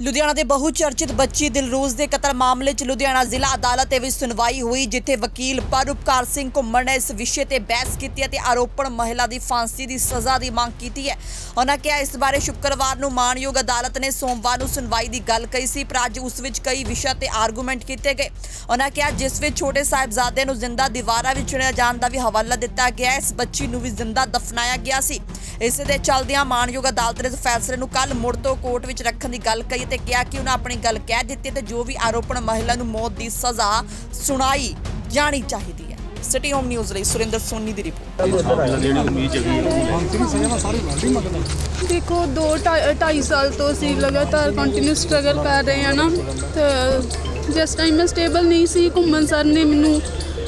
ਲੁਧਿਆਣਾ ਦੇ ਬਹੁਚਰਚਿਤ ਬੱਚੀ ਦਿਲਰੋਜ਼ ਦੇ ਕਤਲ ਮਾਮਲੇ 'ਚ ਲੁਧਿਆਣਾ ਜ਼ਿਲ੍ਹਾ ਅਦਾਲਤ ਦੇ ਵਿੱਚ ਸੁਣਵਾਈ ਹੋਈ, ਜਿੱਥੇ ਵਕੀਲ ਪਰਉਪਕਾਰ ਸਿੰਘ ਘੁੰਮਣ ਨੇ ਇਸ ਵਿਸ਼ੇ ਤੇ ਬਹਿਸ ਕੀਤੀ ਅਤੇ ਆਰੋਪਣ ਮਹਿਲਾ ਦੀ ਫਾਂਸੀ ਦੀ ਸਜ਼ਾ ਦੀ ਮੰਗ ਕੀਤੀ ਹੈ। ਉਹਨਾਂ ਕਿਹਾ, ਇਸ ਬਾਰੇ ਸ਼ੁੱਕਰਵਾਰ ਨੂੰ ਮਾਣਯੋਗ ਅਦਾਲਤ ਨੇ ਸੋਮਵਾਰ ਨੂੰ ਸੁਣਵਾਈ ਦੀ ਗੱਲ ਕਹੀ ਸੀ, ਪਰ ਅੱਜ ਉਸ ਵਿੱਚ ਕਈ ਵਿਸ਼ਾ ਤੇ ਆਰਗੂਮੈਂਟ ਕੀਤੇ ਗਏ। ਉਹਨਾਂ ਕਿਹਾ, ਜਿਸ ਵਿੱਚ ਛੋਟੇ ਸਾਹਿਬਜ਼ਾਦੇ ਨੂੰ ਜ਼ਿੰਦਾ ਦੀਵਾਰਾਂ ਵਿੱਚ ਚੁਣਿਆ ਜਾਣ ਦਾ ਵੀ ਹਵਾਲਾ ਦਿੱਤਾ ਗਿਆ ਇਸ ਬੱਚੀ ਨੂੰ ਵੀ ਜ਼ਿੰਦਾ ਦਫਨਾਇਆ ਗਿਆ ਸੀ। ਇਸੇ ਦੇ ਚੱਲਦਿਆਂ ਮਾਣਯੋਗ ਅਦਾਲਤ ਨੇ ਇਸ ਫੈਸਲੇ ਨੂੰ ਕੱਲ ਮੁੜ ਤੋਂ ਕੋਰਟ ਵਿੱਚ ਰੱਖਣ ਦੀ ਗੱਲ ਕਹੀ ਤੇ ਕਿਹਾ ਕਿ ਉਹਨਾਂ ਆਪਣੀ ਗੱਲ ਕਹਿ ਦਿੱਤੀ ਤੇ ਜੋ ਵੀ ਆਰੋਪਣ ਮਹਿਲਾ ਨੂੰ ਮੌਤ ਦੀ ਸਜ਼ਾ ਸੁਣਾਈ ਜਾਣੀ ਚਾਹੀਦੀ ਹੈ। ਸਿਟੀ ਹੋਮ ਨਿਊਜ਼ ਲਈ ਸੁਰਿੰਦਰ ਸੋਨੀ ਦੀ ਰਿਪੋਰਟ। ਦੇਖੋ 2 2.5 ਸਾਲ ਤੋਂ ਅਸੀਂ ਲਗਾਤਾਰ ਕੰਟੀਨਿਊ ਸਟਰਗਲ ਕਰ ਰਹੇ ਹਾਂ ਨਾ ਤੇ ਜਿਸ ਟਾਈਮ ਮੈਂ ਸਟੇਬਲ ਨਹੀਂ ਸੀ ਘੁੰਮਣ ਸਰ ਨੇ ਮੈਨੂੰ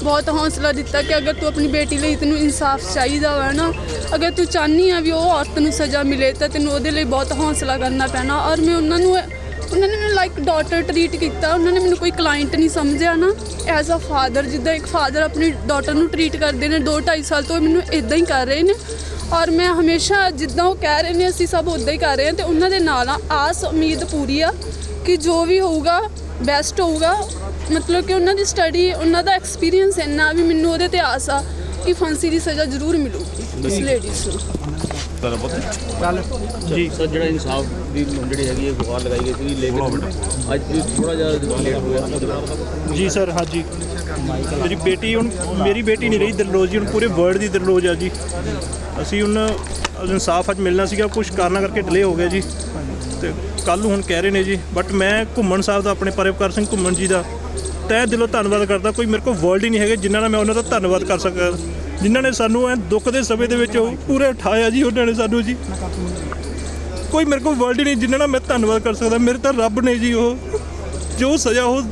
ਬਹੁਤ ਹੌਸਲਾ ਦਿੱਤਾ ਕਿ ਅਗਰ ਤੂੰ ਆਪਣੀ ਬੇਟੀ ਲਈ ਤੈਨੂੰ ਇਨਸਾਫ ਚਾਹੀਦਾ ਵਾ ਨਾ, ਅਗਰ ਤੂੰ ਚਾਹਨੀ ਆ ਵੀ ਉਹ ਔਰਤ ਨੂੰ ਸਜ਼ਾ ਮਿਲੇ ਤਾਂ ਤੈਨੂੰ ਉਹਦੇ ਲਈ ਬਹੁਤ ਹੌਸਲਾ ਕਰਨਾ ਪੈਣਾ। ਔਰ ਮੈਂ ਉਹਨਾਂ ਨੂੰ, ਉਹਨਾਂ ਨੇ ਮੈਨੂੰ ਲਾਈਕ ਡਾਟਰ ਟਰੀਟ ਕੀਤਾ, ਉਹਨਾਂ ਨੇ ਮੈਨੂੰ ਕੋਈ ਕਲਾਇੰਟ ਨਹੀਂ ਸਮਝਿਆ ਨਾ। ਐਜ਼ ਅ ਫਾਦਰ ਜਿੱਦਾਂ ਇੱਕ ਫਾਦਰ ਆਪਣੀ ਡਾਟਰ ਨੂੰ ਟਰੀਟ ਕਰਦੇ ਨੇ 2 2.5 ਸਾਲ ਤੋਂ ਮੈਨੂੰ ਇਦਾਂ ਹੀ ਕਰ ਰਹੇ ਨੇ। ਔਰ ਮੈਂ ਹਮੇਸ਼ਾ ਜਿੱਦਾਂ ਉਹ ਕਹਿ ਰਹੇ ਨੇ, ਅਸੀਂ ਸਭ ਉਦਾਂ ਹੀ ਕਰ ਰਹੇ ਹਾਂ ਤੇ ਉਹਨਾਂ ਦੇ ਨਾਲ ਆ, ਆਸ, ਉਮੀਦ ਪੂਰੀ ਆ ਕਿ ਜੋ ਵੀ ਹੋਊਗਾ ਬੈਸਟ ਹੋਊਗਾ। ਮਤਲਬ ਕਿ ਉਹਨਾਂ ਦੀ ਸਟੱਡੀ ਉਹਨਾਂ ਦਾ ਐਕਸਪੀਰੀਅੰਸ ਇੰਨਾ ਵੀ ਮੈਨੂੰ ਉਹਦੇ ਤੇ ਆਸ ਆ ਕਿ ਫਾਂਸੀ ਦੀ ਸਜ਼ਾ ਜ਼ਰੂਰ ਮਿਲੂਗੀ ਇਸ ਲੇਡੀਜ਼ ਨੂੰ। ਜੀ। ਸਰ ਜਿਹੜਾ ਇਨਸਾਫ ਦੀ ਜਿਹੜੀ ਹੈਗੀ ਹੈ ਗੁਹਾਰ ਲਗਾਈ ਗਈ ਸੀ ਲੇਕਿਨ ਅੱਜ ਥੋੜਾ ਜਿਹਾ ਲੇਟ ਹੋ ਗਿਆ ਜੀ ਸਰ ਹਾਂਜੀ। ਮੇਰੀ ਬੇਟੀ ਹੁਣ ਮੇਰੀ ਬੇਟੀ ਨਹੀਂ ਰਹੀ ਦਿਲਰੋਜ਼ ਜੀ ਹੁਣ ਪੂਰੇ ਵਰਲਡ ਦੀ ਦਿਲਰੋਜ਼ ਆ ਜੀ। ਅਸੀਂ ਹੁਣ ਇਨਸਾਫ ਅੱਜ ਮਿਲਣਾ ਸੀਗਾ ਕੁਝ ਕਾਰਨਾਂ ਕਰਕੇ ਡਿਲੇ ਹੋ ਗਿਆ ਜੀ। ਤੇ ਕੱਲ ਨੂੰ ਹੁਣ ਕਹਿ ਰਹੇ ਨੇ ਜੀ ਬਟ ਮੈਂ ਘੁੰਮਣ ਸਾਹਿਬ ਦਾ, ਆਪਣੇ ਪਰਵਕਾਰ ਸਿੰਘ ਘੁੰਮਣ ਜੀ ਦਾ ਤਹਿ ਦਿਲੋਂ ਧੰਨਵਾਦ ਕਰਦਾ, ਕੋਈ ਮੇਰੇ ਕੋਲ ਵਰਲਡ ਹੀ ਨਹੀਂ ਹੈਗੇ, ਜਿਨ੍ਹਾਂ ਨਾਲ ਮੈਂ ਉਹਨਾਂ ਦਾ ਧੰਨਵਾਦ ਕਰ ਸਕਾਂ। ਜਿਨ੍ਹਾਂ ਨੇ ਸਾਨੂੰ ਇਹ ਦੁੱਖ ਦੇ ਸਮੇਂ ਦੇ ਵਿੱਚ ਉਹ ਪੂਰੇ ਉਠਾਇਆ ਜੀ, ਉਹਨਾਂ ਨੇ ਸਾਨੂੰ ਜੀ। ਕੋਈ ਮੇਰੇ ਕੋਲ ਵਰਲਡ ਹੀ ਨਹੀਂ, ਜਿਨ੍ਹਾਂ ਨਾਲ ਮੈਂ ਧੰਨਵਾਦ ਕਰ ਸਕਦਾ, ਮੇਰੇ ਤਾਂ ਰੱਬ ਨੇ ਜੀ ਉਹ, ਜੋ ਸਜ਼ਾ ਉਹ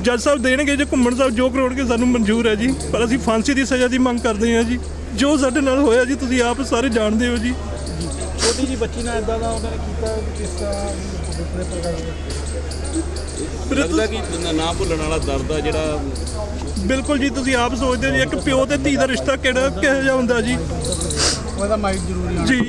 ਜੱਜ ਸਾਹਿਬ ਦੇਣਗੇ ਜੇ ਘੁੰਮਣ ਸਾਹਿਬ ਜੋ ਕਰੋੜਗੇ, ਸਾਨੂੰ ਮਨਜ਼ੂਰ ਹੈ ਜੀ। ਪਰ ਅਸੀਂ ਫਾਂਸੀ ਦੀ ਸਜ਼ਾ ਦੀ ਮੰਗ ਕਰਦੇ ਹਾਂ ਜੀ। ਜੋ ਸਾਡੇ ਨਾਲ ਹੋਇਆ ਜੀ, ਤੁਸੀਂ ਆਪ ਸਾਰੇ ਜਾਣਦੇ ਹੋ ਜੀ। ਛੋਟੀ ਜੀ ਬੱਚੀ ਨਾਲ ਇਦਾਂ ਦਾ ਉਹਨਾਂ ਨੇ ਕੀਤਾ ਕਿਸ ਤਰ੍ਹਾਂ ਦੂਸਰੇ ਪ੍ਰਕਾਰ ਫਿਰ ਲੱਗਦਾ ਕਿ ਨਾ- ਨਾ ਭੁੱਲਣ ਵਾਲਾ ਦਰਦ ਆ ਜਿਹੜਾ ਬਿਲਕੁਲ ਜੀ ਤੁਸੀਂ ਆਪ ਸੋਚਦੇ ਹੋ ਜੀ ਇੱਕ ਪਿਓ ਤੇ ਧੀ ਦਾ ਰਿਸ਼ਤਾ ਕਿਹੜਾ ਕਿਹੋ ਜਿਹਾ ਹੁੰਦਾ ਜੀ? ਉਹਦਾ ਮਾਈਂਡ ਜ਼ਰੂਰੀ ਹੋਣਾ ਜੀ।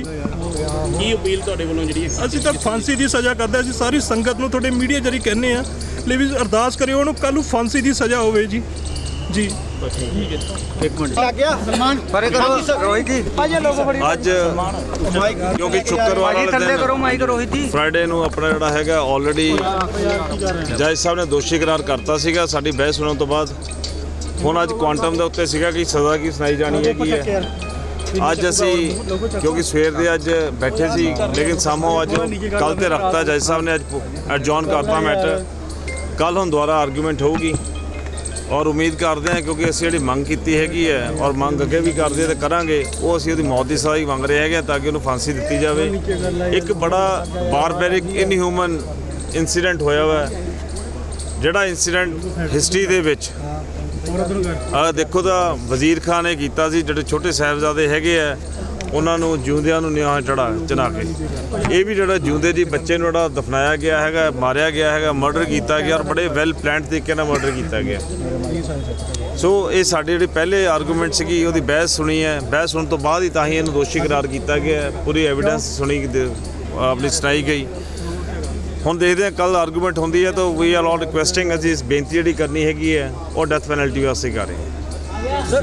ਕੀ ਅਪੀਲ ਤੁਹਾਡੇ ਵੱਲੋਂ ਜਿਹੜੀ ਅਸੀਂ ਤਾਂ ਫਾਂਸੀ ਦੀ ਸਜ਼ਾ ਕਰਦੇ। ਅਸੀਂ ਸਾਰੀ ਸੰਗਤ ਨੂੰ ਤੁਹਾਡੇ ਮੀਡੀਆ ਜਰੀ ਕਹਿੰਦੇ ਆ ਲਈ ਵੀ ਅਰਦਾਸ ਕਰਿਓ ਉਹਨੂੰ ਕੱਲ ਨੂੰ ਫਾਂਸੀ ਦੀ ਸਜ਼ਾ ਹੋਵੇ ਜੀ। ਜੀ। ਇੱਕ ਮਿੰਟ। ਲੱਗ ਗਿਆ। ਸਲਮਾਨ। ਪਰੇ ਕਰੋ ਰੋਹਿਤ ਜੀ। ਭਾਜੀ ਲੋਗੋ ਫੜੀ। ਅੱਜ ਕਿਉਂਕਿ ਸ਼ੁੱਕਰਵਾਰ ਵਾਲੇ ਥੱਲੇ ਕਰੋ ਦਿਨ ਮਾਈਕ ਰੋਹਿਤ ਜੀ। ਫਰਾਈਡੇ ਨੂੰ ਆਪਣਾ ਜਿਹੜਾ ਹੈਗਾ ਆਲਰੇਡੀ ਜੱਜ ਸਾਹਿਬ ਨੇ ਦੋਸ਼ੀ ਕਰਾਰ ਕਰਤਾ ਸੀਗਾ ਸਾਡੀ ਬਹਿਸ ਸੁਣਨ ਤੋਂ ਬਾਅਦ। ਹੁਣ ਅੱਜ ਕੁਆਂਟਮ ਦੇ ਉੱਤੇ ਸੀਗਾ ਕਿ ਸਜ਼ਾ ਕੀ ਸੁਣਾਈ ਜਾਣੀ ਹੈ। ਕੀ ਹੈ ਅੱਜ ਅਸੀਂ ਕਿਉਂਕਿ ਸਵੇਰ ਦੇ ਅੱਜ ਬੈਠੇ ਸੀ ਲੇਕਿਨ ਸਾਮੋ ਅੱਜ ਕੱਲ ਤੇ ਰੱਖਤਾ ਜੱਜ ਸਾਹਿਬ ਨੇ ਅੱਜ ਐਡਜੌਨ ਕਰਤਾ ਮੈਟਰ ਕੱਲ ਹੁਣ ਦੁਬਾਰਾ ਆਰਗੂਮੈਂਟ ਹੋਊਗੀ। ਔਰ ਉਮੀਦ ਕਰਦੇ ਹਾਂ ਕਿਉਂਕਿ ਅਸੀਂ ਜਿਹੜੀ ਮੰਗ ਕੀਤੀ ਹੈਗੀ ਹੈ ਔਰ ਮੰਗ ਅੱਗੇ ਵੀ ਕਰਦੇ ਹਾਂ ਤੇ ਕਰਾਂਗੇ, ਉਹ ਅਸੀਂ ਉਹਦੀ ਮੌਤ ਦੀ ਸਜ਼ਾ ਹੀ ਮੰਗ ਰਹੇ ਹੈਗੇ ਤਾਂ ਕਿ ਉਹਨੂੰ ਫਾਂਸੀ ਦਿੱਤੀ ਜਾਵੇ। ਇੱਕ ਬੜਾ ਬਾਰਬੈਰਿਕ ਇਨਹਿਊਮਨ ਇਨਸੀਡੈਂਟ ਹੋਇਆ ਵਾ। ਜਿਹੜਾ ਇਨਸੀਡੈਂਟ ਹਿਸਟਰੀ ਦੇ ਵਿੱਚ ਆ ਦੇਖੋ ਤਾਂ ਵਜ਼ੀਰ ਖਾਨ ਨੇ ਕੀਤਾ ਸੀ, ਜਿਹੜੇ ਛੋਟੇ ਸਾਹਿਬਜ਼ਾਦੇ ਹੈਗੇ ਆ ਉਹਨਾਂ ਨੂੰ ਜਿਉਂਦਿਆਂ ਨੂੰ ਨਿਆਂ ਚੜਾ ਚਨਾ ਕੇ। ਇਹ ਵੀ ਜਿਹੜਾ ਜਿਉਂਦੇ ਦੀ ਬੱਚੇ ਨੂੰ ਜਿਹੜਾ ਦਫਨਾਇਆ ਗਿਆ ਹੈਗਾ, ਮਾਰਿਆ ਗਿਆ ਹੈਗਾ ਮਰਡਰ ਕੀਤਾ ਗਿਆ ਔਰ ਬੜੇ ਵੈਲ ਪਲਾਨਡ ਤਰੀਕੇ ਨਾਲ ਮਰਡਰ ਕੀਤਾ ਗਿਆ। ਸੋ ਇਹ ਸਾਡੇ ਜਿਹੜੇ ਪਹਿਲੇ ਆਰਗੂਮੈਂਟ ਸੀਗੀ, ਉਹਦੀ ਬਹਿਸ ਸੁਣੀ ਹੈ। ਬਹਿਸ ਸੁਣਨ ਤੋਂ ਬਾਅਦ ਹੀ ਤਾਂ ਹੀ ਇਹਨੂੰ ਦੋਸ਼ੀ ਕਰਾਰ ਕੀਤਾ ਗਿਆ। ਪੂਰੀ ਐਵੀਡੈਂਸ ਸੁਣੀ ਆਪਣੀ ਸੁਣਾਈ ਗਈ। ਹੁਣ ਦੇਖਦੇ ਹਾਂ ਕੱਲ ਆਰਗੂਮੈਂਟ ਹੁੰਦੀ ਹੈ ਤਾਂ ਵੀ ਆਰ ਆਲ ਰਿਕੁਐਸਟਿੰਗ ਅਸੀਂ ਇਸ ਬੇਨਤੀ ਜਿਹੜੀ ਕਰਨੀ ਹੈਗੀ ਹੈ, ਉਹ ਡੈਥ ਪੈਨਲਟੀ ਵਾਸਤੇ ਕਰ ਰਹੇ ਹਾਂ।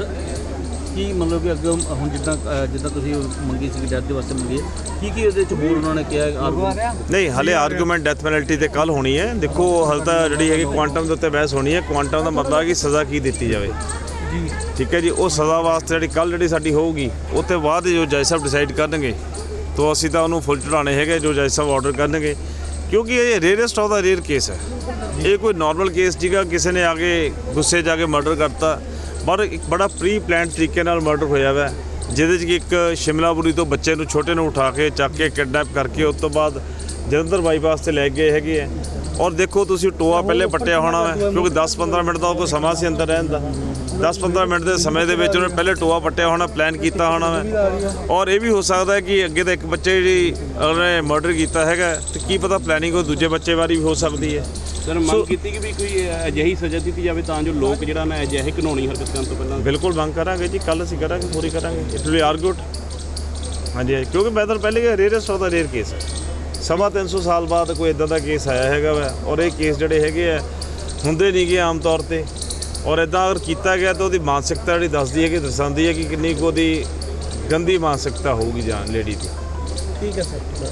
ਕੀ ਮਤਲਬ ਕਿ ਅੱਗੇ ਹੁਣ ਜਿੱਦਾਂ ਜਿੱਦਾਂ ਤੁਸੀਂ ਮੰਗੀ ਸੀ ਡੈਥ ਦੇ ਵਾਸਤੇ ਮੰਗੀ ਹੈ ਕੀ ਕੀ ਉਹਦੇ ਚ ਹੋਰ ਉਹਨਾਂ ਨੇ ਕਿਹਾ? ਨਹੀਂ ਹਲੇ ਆਰਗੂਮੈਂਟ ਡੈਥ ਪੈਨਲਟੀ ਤੇ ਕੱਲ ਹੋਣੀ ਹੈ। ਦੇਖੋ ਹਲ ਤਾਂ ਜਿਹੜੀ ਹੈਗੀ ਕੁਆਂਟਮ ਦੇ ਉੱਤੇ ਬਹਿਸ ਹੋਣੀ ਹੈ। ਕੁਆਂਟਮ ਦਾ ਮਤਲਬ ਹੈ ਕਿ ਸਜ਼ਾ ਕੀ ਦਿੱਤੀ ਜਾਵੇ। ਜੀ। ਠੀਕ ਹੈ ਜੀ ਉਹ ਸਜ਼ਾ ਵਾਸਤੇ ਜਿਹੜੀ ਕੱਲ ਜਿਹੜੀ ਸਾਡੀ ਹੋਊਗੀ ਉਹ ਤੋਂ ਬਾਅਦ ਜੋ ਜੱਜ ਸਾਹਿਬ ਡਿਸਾਈਡ ਕਰਨਗੇ ਤਾਂ ਅਸੀਂ ਤਾਂ ਉਹਨੂੰ ਫੁੱਲ ਚੜਾਣੇ ਹੈਗੇ ਜੋ ਜੱਜ ਸਾਹਿਬ ਆਰਡਰ ਕਰਨਗੇ। ਕਿਉਂਕਿ ਇਹ rarest of the rare case ਹੈ। ਇਹ ਕੋਈ ਨਾਰਮਲ ਕੇਸ ਜੀਗਾ ਕਿਸੇ ਨੇ ਆ ਕੇ ਗੁੱਸੇ ਆ ਕੇ ਮਰਡਰ ਕਰਤਾ। ਪਰ ਇੱਕ ਬੜਾ ਪ੍ਰੀ ਪਲਾਨਡ ਤਰੀਕੇ ਨਾਲ ਮਰਡਰ ਹੋਇਆ ਵਾ। ਜਿਹਦੇ 'ਚ ਕਿ ਇੱਕ ਸ਼ਿਮਲਾਪੁਰੀ ਤੋਂ ਬੱਚੇ ਨੂੰ, ਛੋਟੇ ਨੂੰ ਉਠਾ ਕੇ, ਚੱਕ ਕੇ ਕਿਡਨੈਪ ਕਰਕੇ ਉਸ ਤੋਂ ਬਾਅਦ ਜਲੰਧਰ ਬਾਈਪਾਸ ਤੇ ਲੈ ਗਏ ਹੈਗੇ ਆ। ਔਰ ਦੇਖੋ ਤੁਸੀਂ ਟੋਆ ਪਹਿਲੇ ਪੱਟਿਆ ਹੋਣਾ ਵਾ, ਕਿਉਂਕਿ 10-15 ਮਿੰਟ ਦਾ ਉਹ ਕੋਈ ਸਮਾਂ ਸੀ ਅੰਦਰ ਰਹਿਣ ਦਾ। 10-15 ਮਿੰਟ ਦੇ ਸਮੇਂ ਦੇ ਵਿੱਚ ਉਹਨੇ ਪਹਿਲੇ ਟੋਆ ਪੱਟਿਆ ਹੋਣਾ ਪਲਾਨ ਕੀਤਾ ਹੋਣਾ ਵਾ। ਔਰ ਇਹ ਵੀ ਹੋ ਸਕਦਾ ਹੈ ਕਿ ਅੱਗੇ ਦਾ ਇੱਕ ਬੱਚੇ ਜਿਹੜੀ ਉਹਨੇ ਮਰਡਰ ਕੀਤਾ ਹੈਗਾ, ਤੇ ਕੀ ਪਤਾ ਪਲੈਨਿੰਗ ਉਹ ਦੂਜੇ ਬੱਚੇ ਵਾਰੀ ਵੀ ਹੋ ਸਕਦੀ ਹੈ। ਸਰ ਮੰਗ ਕੀਤੀ ਕਿ ਵੀ ਕੋਈ ਅਜਿਹੀ ਸਜ਼ਾ ਦਿੱਤੀ ਜਾਵੇ ਤਾਂ ਜੋ ਲੋਕ ਜਿਹੜਾ ਨਾ ਅਜਿਹੇ ਕਾਨੂੰਨੀ ਹਰਕਤ ਕਰਨ ਤੋਂ ਪਹਿਲਾਂ ਬਿਲਕੁਲ ਮੰਗ ਕਰਾਂਗੇ ਜੀ ਕੱਲ ਅਸੀਂ ਕਰਾਂਗੇ ਪੂਰੀ ਕਰਾਂਗੇ। ਇਟ ਵਿਲ ਆਰਗੂਡ ਹਾਂਜੀ ਹਾਂਜੀ, ਕਿਉਂਕਿ ਮੈਂ ਤਾਂ ਪਹਿਲੇ ਕਿ rarest of the rare case ਹੈ ਸਵਾ 300 ਸਾਲ ਬਾਅਦ ਕੋਈ ਇਦਾਂ ਦਾ ਕੇਸ ਆਇਆ ਹੈਗਾ ਵਾ ਔਰ ਇਹ ਕੇਸ ਜਿਹੜੇ ਹੈਗੇ ਆ ਹੁੰਦੇ ਨਹੀਂਗੇ ਆਮ ਤੌਰ ਤੇ। ਔਰ ਇਦਾਂ ਅਗਰ ਕੀਤਾ ਗਿਆ ਤਾਂ ਉਹਦੀ ਮਾਨਸਿਕਤਾ ਜਿਹੜੀ ਦੱਸਦੀ ਹੈ ਕਿ ਦਰਸਾਉਂਦੀ ਹੈ ਕਿ ਕਿੰਨੀ ਕੁ ਉਹਦੀ ਗੰਦੀ ਮਾਨਸਿਕਤਾ ਹੋਊਗੀ ਜਾਂ ਲੇਡੀ ਦੀ ਠੀਕ ਹੈ ਸਰ